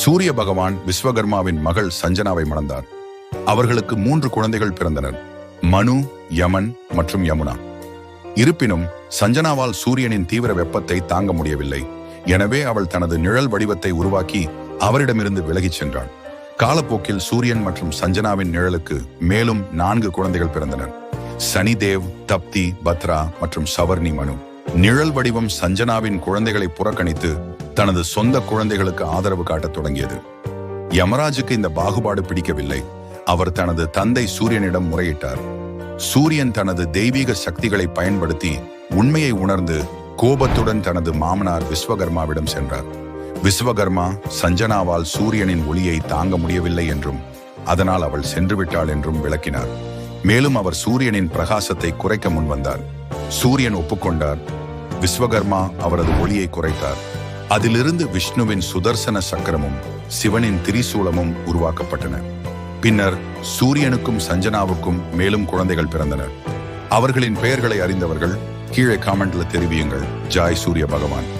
சூரிய பகவான் விஸ்வகர்மாவின் மகள் சஞ்சனாவை மணந்தார். அவர்களுக்கு மூன்று குழந்தைகள் பிறந்தனர். மனு யமன் மற்றும் யமுனா. இருப்பினும் சஞ்சனாவால் சூரியனின் தீவிர வெப்பத்தை தாங்க முடியவில்லை. எனவே அவள் தனது நிழல் வடிவத்தை உருவாக்கி அவரிடமிருந்து விலகிச் சென்றாள். காலப்போக்கில் சூரியன் மற்றும் சஞ்சனாவின் நிழலுக்கு மேலும் நான்கு குழந்தைகள் பிறந்தனர். சனிதேவ் தப்தி பத்ரா மற்றும் சவர்ணி மனு. நிழல் வடிவம் சஞ்சனாவின் குழந்தைகளை புறக்கணித்து தனது சொந்த குழந்தைகளுக்கு ஆதரவு காட்டத் தொடங்கியது. யமராஜுக்கு இந்த பாகுபாடு பிடிக்கவில்லை. அவர் தனது தந்தை சூரியனிடம் முறையிட்டார். சூரியன் தனது தெய்வீக சக்திகளை பயன்படுத்தி உண்மையை உணர்ந்து கோபத்துடன் தனது மாமனார் விஸ்வகர்மாவிடம் சென்றார். விஸ்வகர்மா சஞ்சனாவால் சூரியனின் ஒளியை தாங்க முடியவில்லை என்றும் அதனால் அவள் சென்றுவிட்டாள் என்றும் விளக்கினார். மேலும் அவர் சூரியனின் பிரகாசத்தை குறைக்க முன்வந்தார். சூரியன் ஒப்புக்கொண்டார். விஸ்வகர்மா அவரது ஒளியை குறைத்தார். அதிலிருந்து விஷ்ணுவின் சுதர்சன சக்கரமும் சிவனின் திரிசூலமும் உருவாக்கப்பட்டன. பின்னர் சூரியனுக்கும் சஞ்சனாவுக்கும் மேலும் குழந்தைகள் பிறந்தனர். அவர்களின் பெயர்களை அறிந்தவர்கள் கீழே காமெண்ட்ல தெரிவியுங்கள். ஜாய் சூரிய பகவான்.